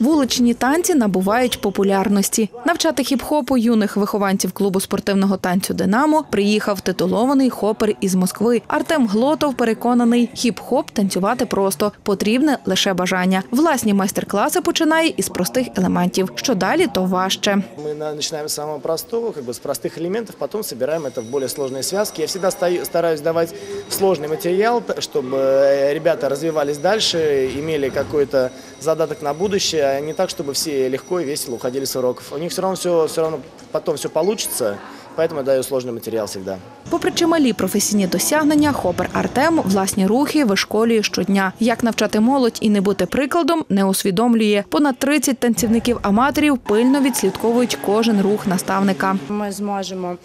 Вуличні танці набувають популярності. Навчати хіп-хопу юних вихованців клубу спортивного танцю Динамо приїхав титулований хопер із Москви. Артем Глотов переконаний, хіп-хоп танцювати просто потрібне лише бажання. Власні майстер-класи починає із простих елементів. Що далі, то важче. Мы на- начинаем с самого простого, как бы с простых элементов, потом собираем это в более сложные связки. Я всегда стою- стараюсь давать сложный материал, п- чтобы э, ребята развивались дальше, имели какой-то задаток на будущее, а не так, чтобы все легко и весело уходили с уроков. У них все равно все, все равно потом все получится, поэтому я даю сложный материал всегда. Попри чималі професійні досягнення, хопер Артем власні рухи вишколює щодня. Як навчати молодь і не бути прикладом, не усвідомлює. Понад 30 танцівників-аматорів пильно відслідковують кожен рух наставника. Ми зможемо е,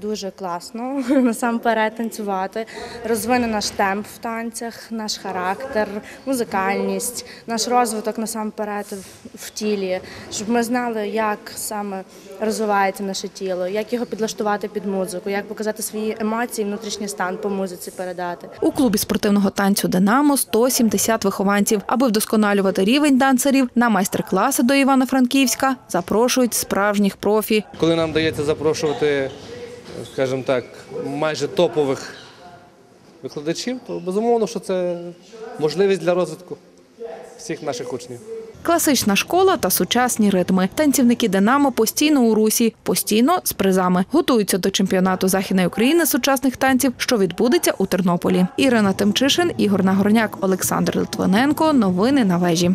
дуже класно насамперед танцювати, розвине наш темп в танцях, наш характер, музикальність, наш розвиток насамперед в- тілі, щоб ми знали, як саме розвивається наше тіло, як його підлаштувати під музику, як показати свої емоції, внутрішній стан по музиці передати. У клубі спортивного танцю Динамо 170 вихованців. Аби вдосконалювати рівень дансерів, на майстер-класи до Івано-Франківська запрошують справжніх профі. коли нам дається запрошувати, скажімо так, майже топових викладачів, то безумовно, що це можливість для розвитку всіх наших учнів. Класична школа та сучасні ритми. Танцівники Динамо постійно у русі, постійно з призами. Готуються до чемпіонату Західної України сучасних танців, що відбудеться у Тернополі. Ірина Тимчишин, Ігор Нагорняк, Олександр Литвиненко. Новини на вежі.